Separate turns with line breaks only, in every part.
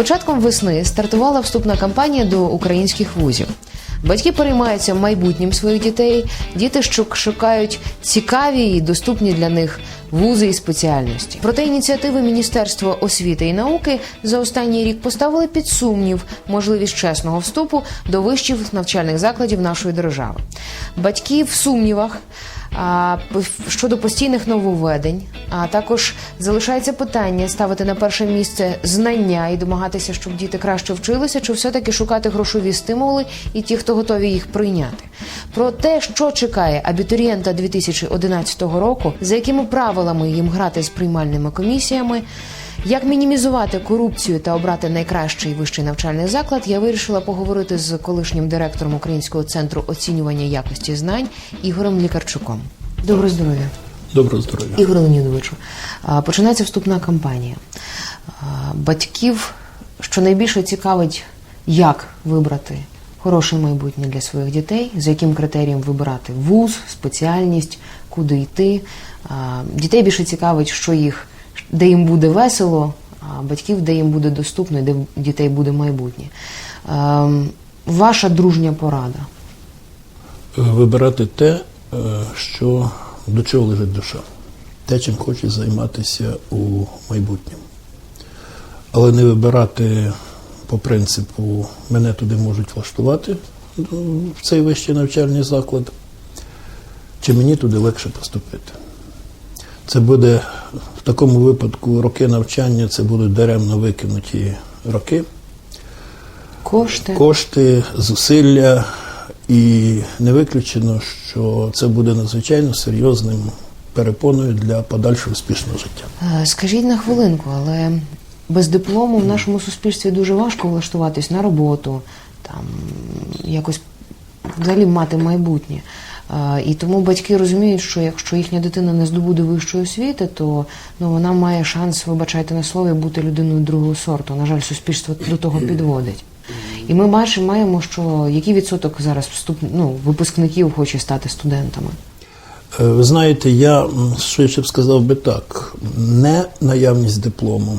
початком весни стартувала вступна кампанія до українських вузів. Батьки переймаються майбутнім своїх дітей. Діти шукають цікаві і доступні для них вузи і спеціальності. Проте ініціативи Міністерства освіти і науки за останній рік поставили під сумнів можливість чесного вступу до вищих навчальних закладів нашої держави. Батьки в сумнівах. Щодо постійних нововведень, а також залишається питання ставити на перше місце знання і домагатися, щоб діти краще вчилися, чи все-таки шукати грошові стимули і ті, хто готові їх прийняти. Про те, що чекає абітурієнта 2011 року, за якими правилами їм грати з приймальними комісіями. Як мінімізувати корупцію та обрати найкращий вищий навчальний заклад, я вирішила поговорити з колишнім директором Українського центру оцінювання якості знань Ігорем Лікарчуком. Доброго здоров'я,
Доброго здоров'я.
Ігор Леонідовичу. Починається вступна кампанія. Батьків щонайбільше цікавить, як вибрати хороше майбутнє для своїх дітей, за яким критерієм вибирати вуз, спеціальність, куди йти. Дітей більше цікавить, що їх, де їм буде весело, а батьків, де їм буде доступно, і де дітей буде майбутнє. Ем, Ваша дружня порада.
Вибирати те, е, що до чого лежить душа, те, чим хоче займатися у майбутньому. Але не вибирати по принципу мене туди можуть влаштувати в цей вищий навчальний заклад, чи мені туди легше поступити. Це буде в такому випадку роки навчання, це будуть даремно викинуті роки.
Кошти.
кошти, зусилля, і не виключено, що це буде надзвичайно серйозним перепоною для подальшого успішного життя.
Е, Скажіть на хвилинку, але без диплому в нашому суспільстві дуже важко влаштуватись на роботу, там якось взагалі мати майбутнє. І тому батьки розуміють, що якщо їхня дитина не здобуде вищої освіти, то ну вона має шанс, вибачайте на слові, бути людиною другого сорту. На жаль, суспільство до того підводить. І ми бачимо, маємо, що який відсоток зараз вступ, ну, випускників хоче стати студентами.
Е, Ви знаєте, я швидше б сказав би так: не наявність диплому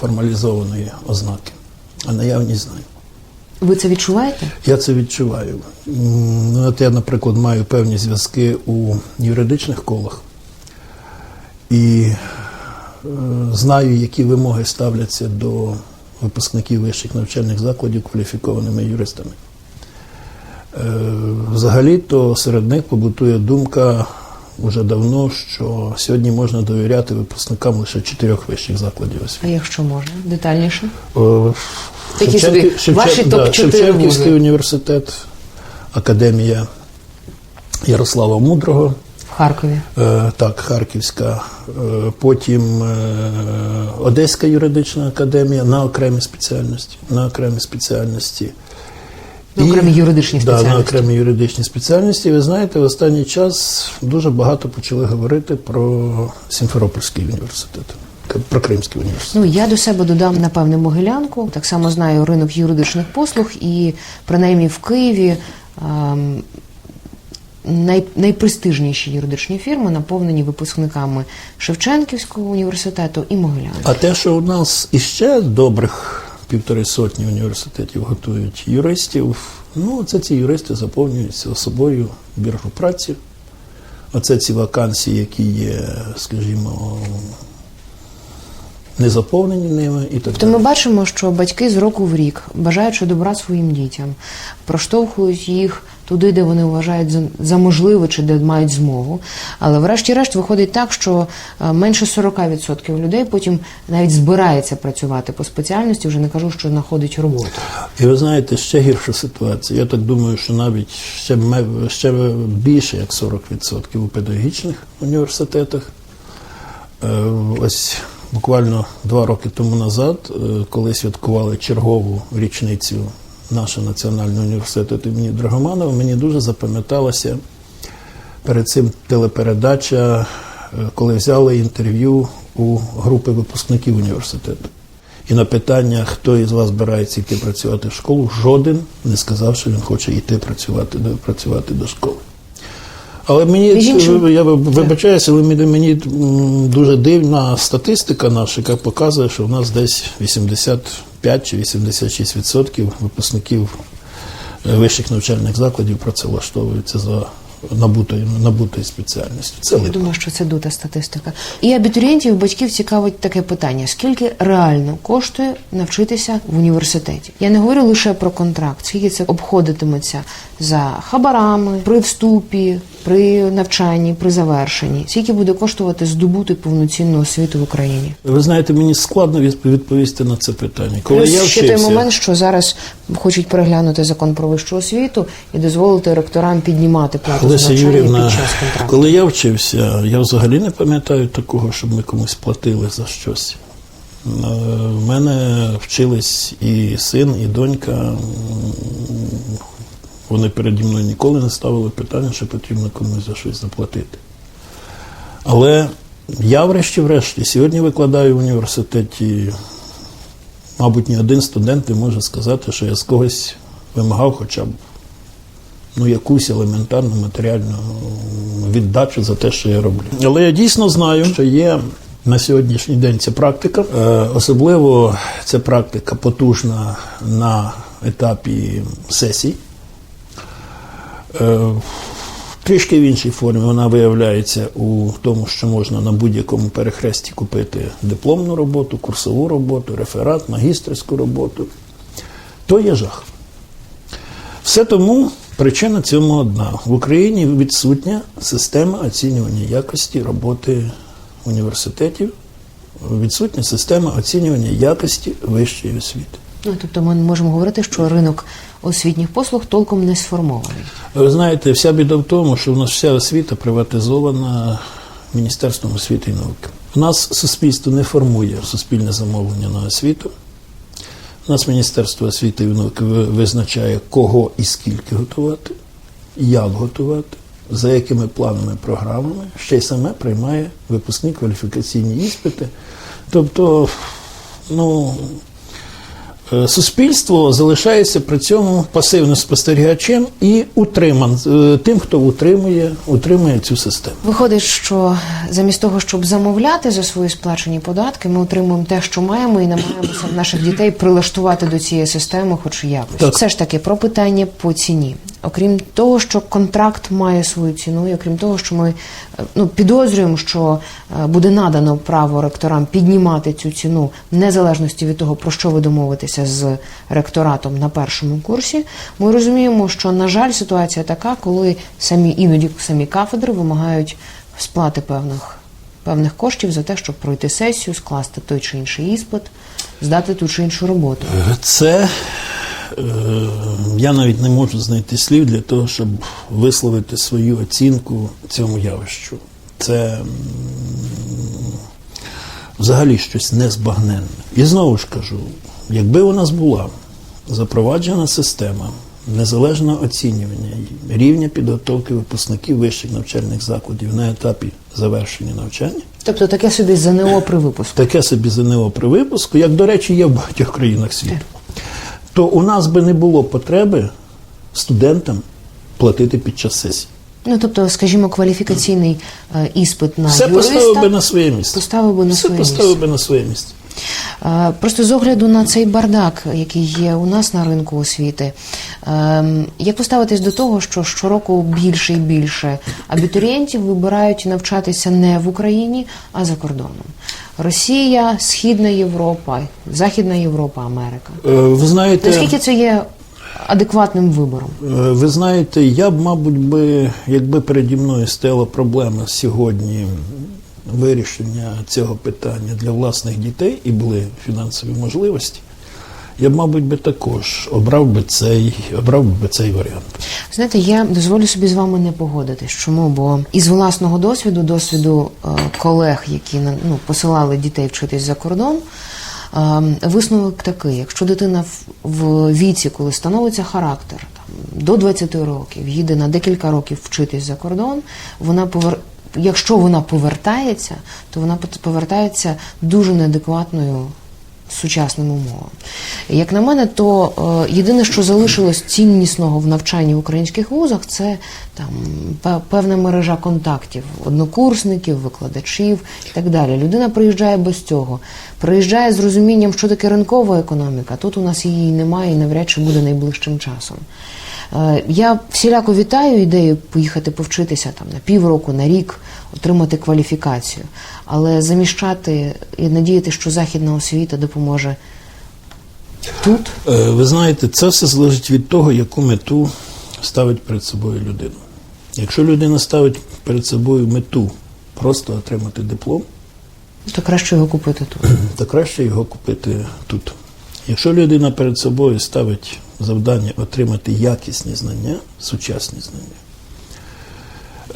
формалізованої ознаки, а наявність знань.
Ви це відчуваєте?
Я це відчуваю. Ну, От я, наприклад, маю певні зв'язки у юридичних колах і е, знаю, які вимоги ставляться до випускників вищих навчальних закладів кваліфікованими юристами. Е, Взагалі-то серед них побутує думка вже давно, що сьогодні можна довіряти випускникам лише чотирьох вищих закладів освіти.
А якщо можна, детальніше? Такі собі ваші топ-чотири
Шевченківський університет, Академія Ярослава Мудрого,
В Харкові.
е, так, Харківська, е, потім е, Одеська юридична академія на окремі спеціальності. На окремі спеціальності.
На окремі юридичні
Да, на окремі юридичні спеціальності. Ви знаєте, в останній час дуже багато почали говорити про Сімферопольський університет, про Кримський університет.
Ну я до себе додам напевне Могилянку. Так само знаю ринок юридичних послуг, і принаймні в Києві ем, най, найпрестижніші юридичні фірми наповнені випускниками Шевченківського університету і Могилянки.
А те, що у нас іще добрих півтори сотні університетів готують юристів, ну це ці юристи заповнюються собою біржу праці. Оце ці вакансії, які є, скажімо, не заповнені ними і так
Тобто ми бачимо, що батьки з року в рік, бажаючи добра своїм дітям, проштовхують їх туди, де вони вважають за, за можливе чи де мають змогу. Але врешті-решт виходить так, що е, менше 40% людей потім навіть збирається працювати по спеціальності, вже не кажу, що знаходить роботу.
І ви знаєте, ще гірша ситуація. Я так думаю, що навіть ще, ще більше як 40% у педагогічних університетах. Е, Ось буквально два роки тому назад, е, коли святкували чергову річницю нашого національного університету імені Драгоманова, мені дуже запам'яталася перед цим телепередача, е, коли взяли інтерв'ю у групи випускників університету. І на питання, хто із вас збирається йти працювати в школу, жоден не сказав, що він хоче йти працювати працювати до школи. Але мені
іншим-
я вибачаюся, але мені, мені дуже дивна статистика наша, яка показує, що в нас десь 85 чи 86% випускників е, вищих навчальних закладів працевлаштовуються за набутою, набутою спеціальністю. Це
Я
липа.
думаю, що це дута статистика. І абітурієнтів, і батьків цікавить таке питання: скільки реально коштує навчитися в університеті? Я не говорю лише про контракт, скільки це обходитиметься за хабарами, при вступі, при навчанні, при завершенні, скільки буде коштувати здобути повноцінну освіту в Україні?
Ви знаєте, мені складно відповісти на це питання. Коли
Плюс
я
ще той
вчився,
момент, що зараз хочуть переглянути закон про вищу освіту і дозволити ректорам піднімати плату за
Юрівна,
під час контракту.
коли я вчився, я взагалі не пам'ятаю такого, щоб ми комусь платили за щось. Е, В мене вчились і син, і донька. Вони переді мною ніколи не ставили питання, що потрібно комусь за щось заплатити. Але я, врешті-врешті, сьогодні викладаю в університеті, мабуть, ні один студент не може сказати, що я з когось вимагав хоча б ну, якусь елементарну матеріальну віддачу за те, що я роблю. Але я дійсно знаю, що є на сьогоднішній день ця практика. Е, особливо ця практика потужна на етапі сесій. Трішки в іншій формі вона виявляється у тому, що можна на будь-якому перехресті купити дипломну роботу, курсову роботу, реферат, магістерську роботу. То є жах. Все тому причина цьому одна. В Україні відсутня система оцінювання якості роботи університетів, відсутня система оцінювання якості вищої освіти.
Ну, тобто ми можемо говорити, що ринок освітніх послуг толком не сформований.
Ви знаєте, вся біда в тому, що в нас вся освіта приватизована Міністерством освіти і науки. У нас суспільство не формує суспільне замовлення на освіту. У нас Міністерство освіти і науки визначає, кого і скільки готувати, як готувати, за якими планами, програмами, ще й саме приймає випускні кваліфікаційні іспити. Тобто, ну, Суспільство залишається при цьому пасивним спостерігачем і утриман е, тим, хто утримує, утримує цю систему.
Виходить, що замість того, щоб замовляти за свої сплачені податки, ми отримуємо те, що маємо, і намагаємося наших дітей прилаштувати до цієї системи, хоч якось.
Так.
Все ж таки про питання по ціні. Окрім того, що контракт має свою ціну, і окрім того, що ми е, ну, підозрюємо, що е, буде надано право ректорам піднімати цю ціну в незалежності від того, про що ви домовитеся з ректоратом на першому курсі. Ми розуміємо, що на жаль, ситуація така, коли самі іноді самі кафедри вимагають сплати певних певних коштів за те, щоб пройти сесію, скласти той чи інший іспит, здати ту чи іншу роботу.
Це е, я навіть не можу знайти слів для того, щоб висловити свою оцінку цьому явищу. Це взагалі щось незбагненне. І знову ж кажу, якби у нас була запроваджена система незалежного оцінювання рівня підготовки випускників вищих навчальних закладів на етапі завершення навчання,
Тобто таке собі ЗНО при випуску.
таке собі ЗНО при випуску, як, до речі, є в багатьох країнах світу, то у нас би не було потреби студентам платити під час сесії.
Ну тобто, скажімо, кваліфікаційний е, іспит на
Все
юриста
поставив би на своє місце.
поставив би на
Все
своє
поставив
місце.
би на своє місце.
Е, Просто з огляду на цей бардак, який є у нас на ринку освіти, ем, як ви ставитесь до того, що щороку більше і більше абітурієнтів вибирають навчатися не в Україні, а за кордоном? Росія, Східна Європа, Західна Європа, Америка.
Е, Ви знаєте,
Наскільки це є адекватним вибором?
е, ви знаєте, я б, мабуть, би, якби переді мною стояла проблема сьогодні вирішення цього питання для власних дітей і були фінансові можливості, я мабуть, би також обрав би цей, обрав би цей варіант.
Знаєте, я дозволю собі з вами не погодитись. Чому? Бо із власного досвіду, досвіду е, колег, які ну, посилали дітей вчитись за кордон, е, висновок такий: якщо дитина в віці, коли становиться характер, там, до 20 років, їде на декілька років вчитись за кордон, вона повер... Якщо вона повертається, то вона повертається дуже неадекватною сучасним умовам. Як на мене, то е, єдине, що залишилось ціннісного в навчанні в українських вузах, це там певна мережа контактів, однокурсників, викладачів і так далі. Людина приїжджає без цього, приїжджає з розумінням, що таке ринкова економіка. Тут у нас її немає і навряд чи буде найближчим часом. Е, Я всіляко вітаю ідею поїхати повчитися там на півроку, на рік, отримати кваліфікацію, але заміщати і надіяти, що західна освіта допоможе тут.
Е, Ви знаєте, це все залежить від того, яку мету ставить перед собою людина. Якщо людина ставить перед собою мету просто отримати диплом,
То краще його купити тут.
то краще його купити тут. Якщо людина перед собою ставить завдання отримати якісні знання, сучасні знання,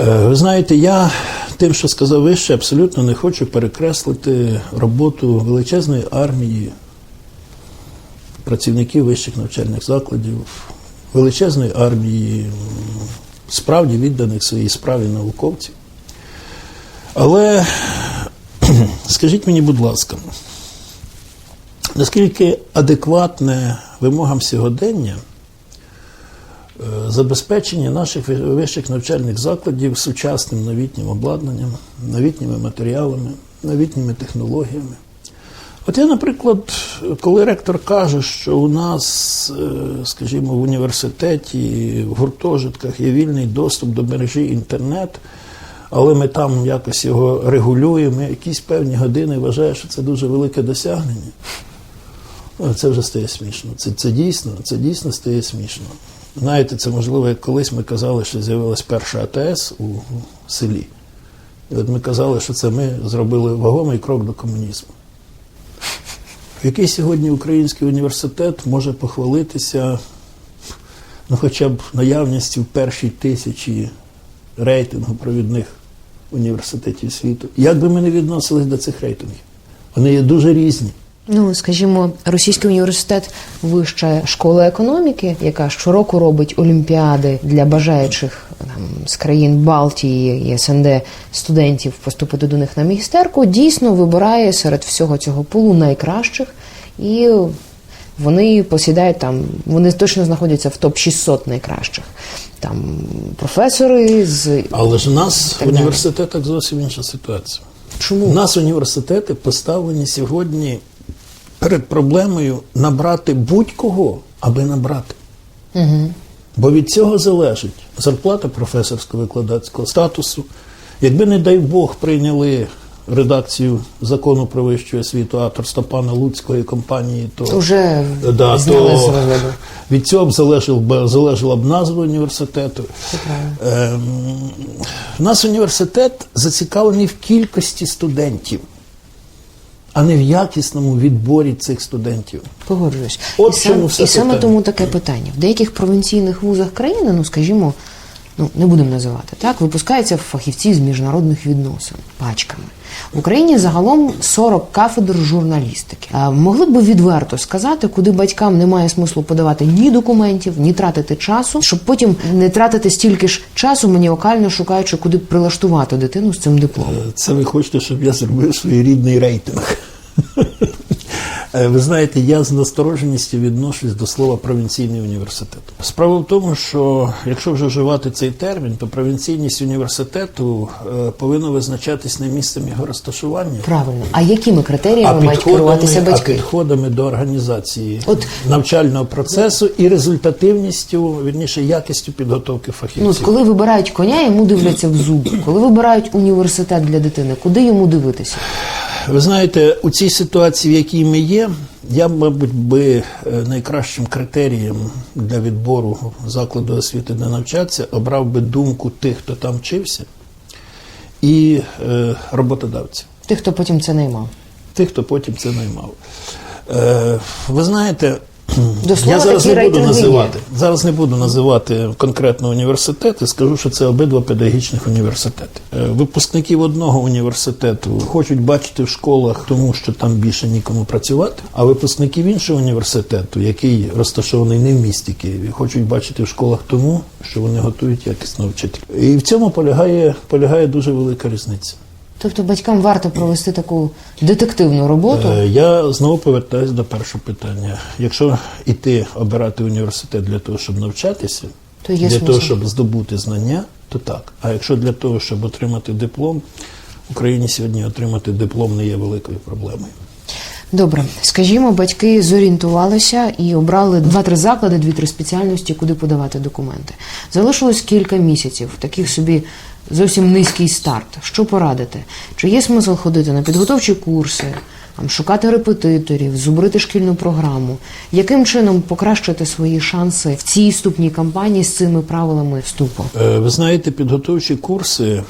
е, ви знаєте, я тим, що сказав вище, абсолютно не хочу перекреслити роботу величезної армії працівників вищих навчальних закладів, величезної армії справді відданих своїй справі науковців. Але скажіть мені, будь ласка, наскільки адекватне вимогам сьогодення е, забезпечення наших вищих навчальних закладів сучасним новітнім обладнанням, новітніми матеріалами, новітніми технологіями? От я, наприклад, коли ректор каже, що у нас, е, скажімо, в університеті, в гуртожитках є вільний доступ до мережі інтернет, але ми там якось його регулюємо, якісь певні години вважає, що це дуже велике досягнення. Це вже стає смішно. Це, це дійсно, це дійсно стає смішно. Знаєте, це можливо, як колись ми казали, що з'явилась перша АТС у селі. І от ми казали, що це ми зробили вагомий крок до комунізму. Який сьогодні український університет може похвалитися ну, хоча б наявністю в першій тисячі рейтингу провідних університетів світу? Як би ми не відносились до цих рейтингів? Вони є дуже різні.
Ну, скажімо, Російський університет вища школа економіки, яка щороку робить олімпіади для бажаючих там, з країн Балтії і СНД студентів поступити до них на магістерку, дійсно вибирає серед всього цього пулу найкращих і. Вони посідають там, вони точно знаходяться в топ 600 найкращих. Там професори з
Але ж у нас в університетах зовсім інша ситуація.
чому
У нас університети поставлені сьогодні перед проблемою набрати будь-кого, аби набрати.
угу.
Бо від цього залежить зарплата професорського викладацького статусу. Якби, не дай Бог, прийняли редакцію закону про вищу освіту авторства пана Луцького і компанії, то,
вже
да, то від цього б залежав би- залежала б назва університету. Ем, у нас університет зацікавлений в кількості студентів, а не в якісному відборі цих студентів.
Погоджуюсь.
От
і, сам,
чому все
і саме
питання.
тому таке питання. В деяких провінційних вузах країни, ну скажімо, ну не будемо називати так, випускаються фахівці з міжнародних відносин пачками. В Україні загалом 40 кафедр журналістики. Могли б відверто сказати, куди батькам немає смислу подавати ні документів, ні тратити часу, щоб потім не тратити стільки ж часу маніокально шукаючи, куди прилаштувати дитину з цим дипломом.
Е, Це ви хочете, щоб я зробив своєрідний рейтинг. Е, Ви знаєте, я з настороженістю відношусь до слова провінційний університет. Справа в тому, що якщо вже вживати цей термін, то провінційність університету е, повинна визначатись не місцем його розташування,
Правильно. А якими критеріями
а
мають керуватися
підходами, а
батьки?
підходами до організації
От-
навчального процесу і результативністю, вірніше, якістю підготовки фахівців.
Ну, коли вибирають коня, йому дивляться в зуби. Коли вибирають університет для дитини, куди йому дивитися?
Ви знаєте, у цій ситуації, в якій ми є, я мабуть, би е, найкращим критерієм для відбору закладу освіти, де навчатися, обрав би думку тих, хто там вчився, і е, роботодавців,
Тих, хто потім це наймав.
тих, хто потім це наймав. Е, ви знаєте,
До слова,
я зараз не буду
рейтинги є.
називати. Зараз не буду називати конкретно університети, скажу, що це обидва педагогічних університети. Е, Випускників одного університету хочуть бачити в школах, тому що там більше нікому працювати. А випускників іншого університету, який розташований не в місті Києві, хочуть бачити в школах тому, що вони готують якісного вчителя. І в цьому полягає, полягає дуже велика різниця.
Тобто батькам варто провести таку детективну роботу.
Е, Я знову повертаюся до першого питання. Якщо йти обирати університет для того, щоб навчатися,
То є
для
смисл.
того, щоб здобути знання, то так. А якщо для того, щоб отримати диплом, в Україні сьогодні отримати диплом не є великою проблемою.
Добре, скажімо, батьки зорієнтувалися і обрали два-три заклади, дві-три спеціальності, куди подавати документи. Залишилось кілька місяців, таких собі зовсім низький старт. Що порадити? Чи є смисл ходити на підготовчі курси, шукати репетиторів, зубрити шкільну програму? Яким чином покращити свої шанси в цій вступній кампанії з цими правилами вступу?
Е, Ви знаєте, підготовчі курси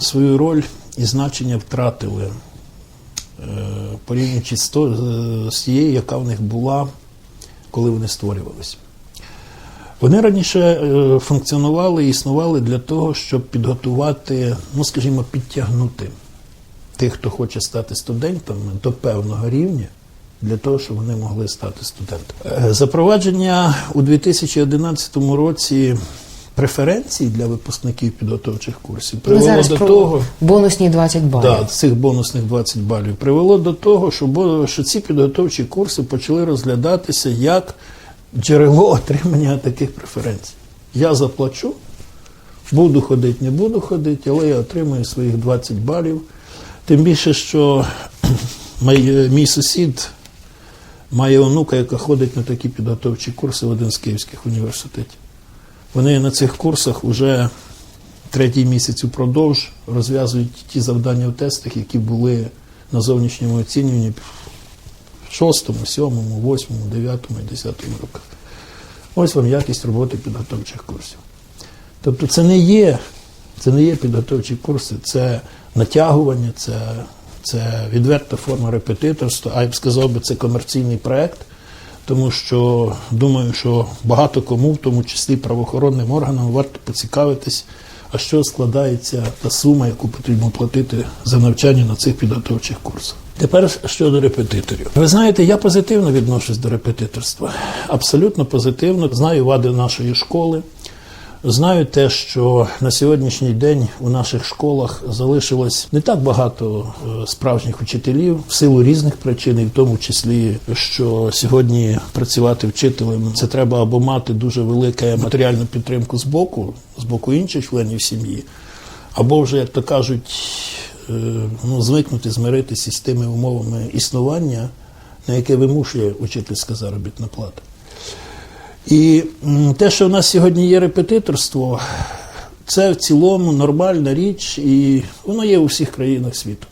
свою роль і значення втратили, порівнюючи з, е, з тією, яка в них була, коли вони створювалися. Вони раніше е, функціонували і існували для того, щоб підготувати, ну скажімо, підтягнути тих, хто хоче стати студентами до певного рівня, для того, щоб вони могли стати студентами. Е, Запровадження у 2011 році преференцій для випускників підготовчих курсів привело
зараз
до
про
того.
бонусні 20 балів.
Да, цих бонусних 20 балів привело до того, що, що ці підготовчі курси почали розглядатися як джерело отримання таких преференцій. Я заплачу, буду ходити, не буду ходити, але я отримую своїх 20 балів. Тим більше, що мій, мій сусід має онука, яка ходить на такі підготовчі курси в один з київських університетів. Вони на цих курсах вже третій місяць упродовж розв'язують ті завдання в тестах, які були на зовнішньому оцінюванні в шостому, сьомому, восьмому, дев'ятому і десятому роках. Ось вам якість роботи підготовчих курсів. Тобто це не є, це не є підготовчі курси, це натягування, це, це відверта форма репетиторства, а я б сказав би, це комерційний проект, тому що думаю, що багато кому, в тому числі правоохоронним органам, варто поцікавитись, а що складається та сума, яку потрібно платити за навчання на цих підготовчих курсах. Тепер щодо репетиторів. Ви знаєте, я позитивно відношусь до репетиторства. Абсолютно позитивно. Знаю вади нашої школи. Знаю те, що на сьогоднішній день у наших школах залишилось не так багато е, справжніх учителів в силу різних причин, і в тому числі, що сьогодні працювати вчителем це треба або мати дуже велику матеріальну підтримку з боку, з боку інших членів сім'ї, або вже, як то кажуть, е, ну, звикнути змиритися з тими умовами існування, на яке вимушує учительська заробітна плата. І те, що в нас сьогодні є репетиторство, це в цілому нормальна річ, і воно є у всіх країнах світу.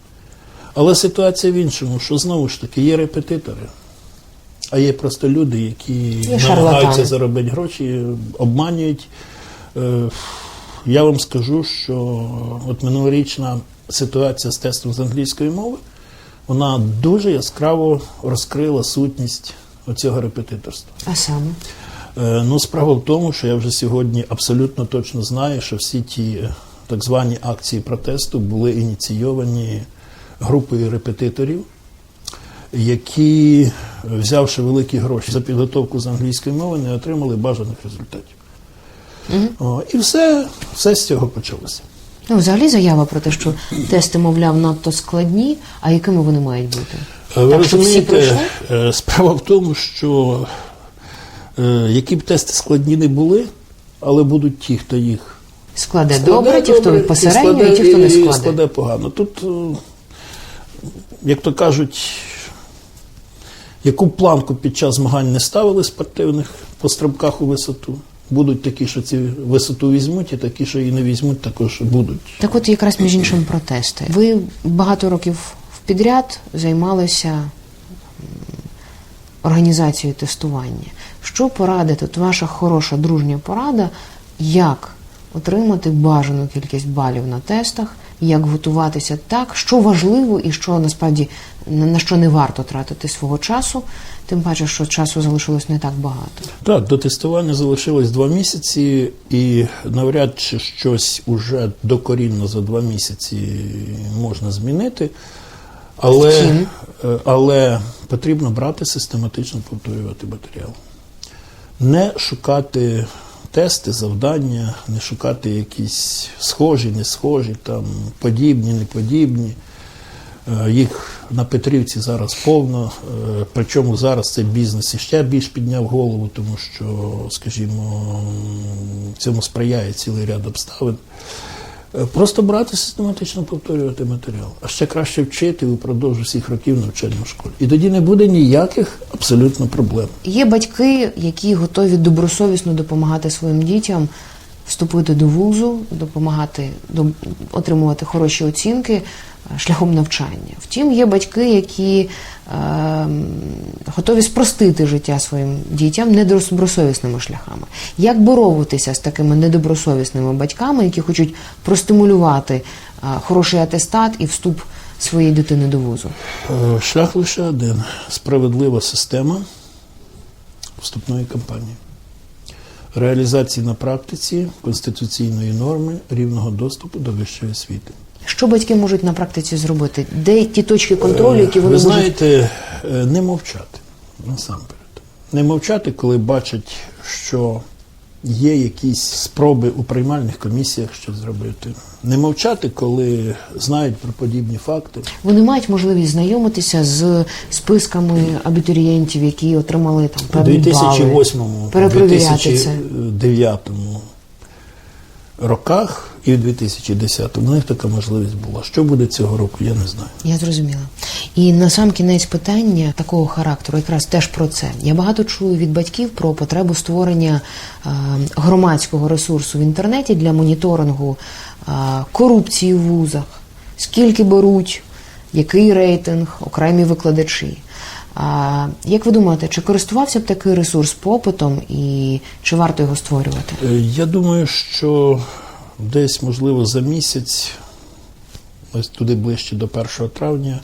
Але ситуація в іншому, що знову ж таки є репетитори, а є просто люди, які намагаються заробити гроші, обманюють. Е, Я вам скажу, що от минулорічна ситуація з тестом з англійської мови, вона дуже яскраво розкрила сутність оцього репетиторства.
А саме?
Е, Ну, справа в тому, що я вже сьогодні абсолютно точно знаю, що всі ті е, так звані акції протесту були ініційовані групою репетиторів, які, взявши великі гроші за підготовку з англійської мови, не отримали бажаних результатів. О, і все, все з цього почалося.
Ну, взагалі заява про те, що тести, мовляв, надто складні, а якими вони мають бути?
Е, Ви
Так,
розумієте, справа в тому, що які б тести складні не були, але будуть ті, хто їх
Складе,
Складе
добре, ті, хто посередньо, і ті, хто не складе.
складе погано. Тут, е, як то кажуть, яку планку під час змагань не ставили спортивних по стрибках у висоту, будуть такі, що ці висоту візьмуть, і такі, що її не візьмуть, також будуть.
Так от якраз між іншим протести. Ви багато років підряд займалися організацією тестування. Що порадити? От ваша хороша дружня порада, як отримати бажану кількість балів на тестах, як готуватися так, що важливо і що насправді на що не варто тратити свого часу, тим паче, що часу залишилось не так багато.
Так, до тестування залишилось два місяці, і навряд чи щось уже докорінно за два місяці можна змінити. Але,
Втім.
е, але потрібно брати систематично повторювати матеріал. Не шукати тести, завдання, не шукати якісь схожі, не схожі, там, подібні, неподібні. Е, Їх на Петрівці зараз повно. е, Причому зараз цей бізнес іще більш підняв голову, тому що, скажімо, цьому сприяє цілий ряд обставин. Е, Просто брати систематично повторювати матеріал, а ще краще вчити упродовж усіх років навчання в школі. І тоді не буде ніяких абсолютно проблем.
Є батьки, які готові добросовісно допомагати своїм дітям вступити до вузу, допомагати до- отримувати хороші оцінки е, шляхом навчання. Втім, є батьки, які е, готові спростити життя своїм дітям недобросовісними шляхами. Як боротися з такими недобросовісними батьками, які хочуть простимулювати е, хороший атестат і вступ своєї дитини до вузу?
Е, Шлях лише один справедлива система вступної кампанії. Реалізації на практиці конституційної норми рівного доступу до вищої освіти.
Що батьки можуть на практиці зробити? Де ті точки контролю, які вони
Ви
можуть
знаєте, е, не мовчати насамперед. Не мовчати, коли бачать, що є якісь спроби у приймальних комісіях щось зробити. Не мовчати, коли знають про подібні факти.
вони мають можливість знайомитися з списками абітурієнтів, які отримали там
У
2008 бали.
2008
перепровіряти це.
2009 роках і в 2010 у них така можливість була. Що буде цього року, я не знаю.
Я зрозуміла. І на сам кінець питання такого характеру, якраз теж про це. Я багато чую від батьків про потребу створення е, громадського ресурсу в інтернеті для моніторингу е, корупції в вузах, скільки беруть, який рейтинг, окремі викладачі. А як ви думаєте, чи користувався б такий ресурс попитом і чи варто його створювати?
Е, Я думаю, що десь, можливо, за місяць, ось туди ближче до 1 травня,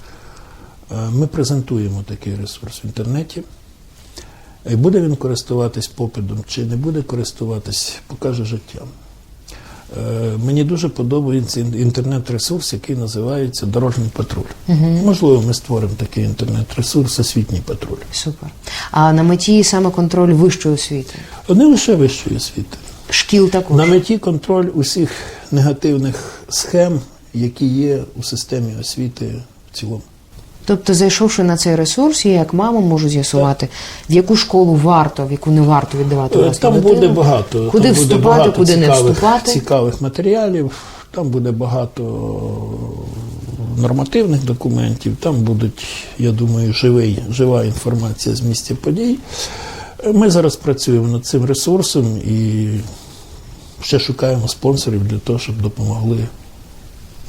е, ми презентуємо такий ресурс в інтернеті. І буде він користуватись попитом чи не буде користуватись, покаже життя. Е, Мені дуже подобається інтернет-ресурс, який називається Дорожній патруль. Можливо, ми створимо такий інтернет-ресурс освітній патруль.
Супер. А на меті саме контроль вищої освіти,
Не лише вищої освіти.
Шкіл також.
На меті контроль усіх негативних схем, які є у системі освіти в цілому.
Тобто, зайшовши на цей ресурс, я як мама можу з'ясувати, в яку школу варто, в яку не варто віддавати
Е,
власну
Там
дитину,
буде багато.
куди
там буде
вступати,
багато
куди не вступати.
Цікавих матеріалів, там буде багато нормативних документів, там будуть, я думаю, живий, жива інформація з місця подій. Ми зараз працюємо над цим ресурсом і ще шукаємо спонсорів для того, щоб допомогли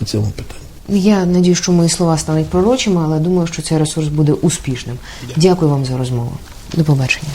у цьому питанні.
Я надію, що мої слова стануть пророчими, але думаю, що цей ресурс буде успішним. Дякую вам за розмову. До побачення.